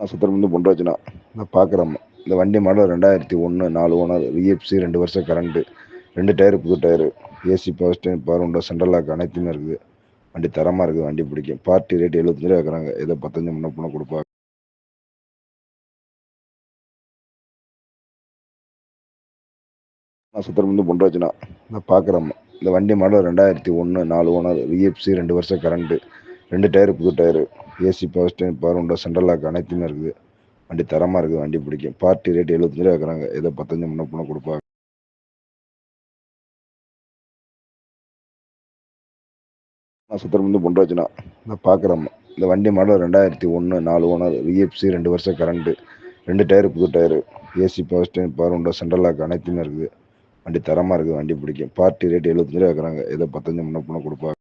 நான் சுத்தரமந்து பொன்ராஜனா நான் பார்க்குறேன் இந்த வண்டி மாடல் ரெண்டாயிரத்தி ஒன்று நாலு ஓனர் விஎஃப்சி ரெண்டு வருஷம் கரண்ட்டு ரெண்டு டயரு புது டயரு ஏசி பவர் ஸ்டேன் பவர் உண்டோ சென்ட்ரல் லாக் அனைத்துமே இருக்குது. வண்டி தரமாக இருக்குது வண்டி பிடிக்கும். பார்ட்டி ரேட் எழுபத்தஞ்சு ரூபா வைக்கிறாங்க. ஏதோ பத்தஞ்சு முன்ன பண்ண கொடுப்பாங்க. நான் சுத்தரமந்து பொன்ராஜனா நான் பார்க்குறேன் இந்த வண்டி மாடல் ரெண்டாயிரத்தி ஒன்று நாலு ஓனர் விஎஃப்சி ரெண்டு வருஷம் கரண்ட்டு ரெண்டு டயரு புது டயரு. ஏசி பவர் ஸ்டேன் பவர் உண்டோ சென்ட்ரல் லாக் அனைத்துமே இருக்குது. வண்டி தரமாக இருக்குது வண்டி பிடிக்கும். பார்ட்டி ரேட் எழுபத்தஞ்சு ரூபா வைக்கிறாங்க. ஏதோ பத்தஞ்சு முன்ன பண்ண கொடுப்பாங்க. நான் சுத்தரமந்து பொன்ராஜனா நான் பார்க்குறேன் இந்த வண்டி மாடல் ரெண்டாயிரத்தி ஒன்று நாலு ஓனர் விஎஃப்சி ரெண்டு வருஷம் கரண்ட்டு. ரெண்டு டயரு புது டயரு. ஏசி பவர் ஸ்டேன் பவர் உண்டோ சென்ட்ரல் லாக் அனைத்துமே இருக்குது. வண்டி தரமாக இருக்குது வண்டி பிடிக்கும். பார்ட்டி ரேட் எழுபத்தஞ்சு ரூபா வைக்கிறாங்க. ஏதோ பத்தஞ்சு முன்ன பண்ண கொடுப்பாங்க.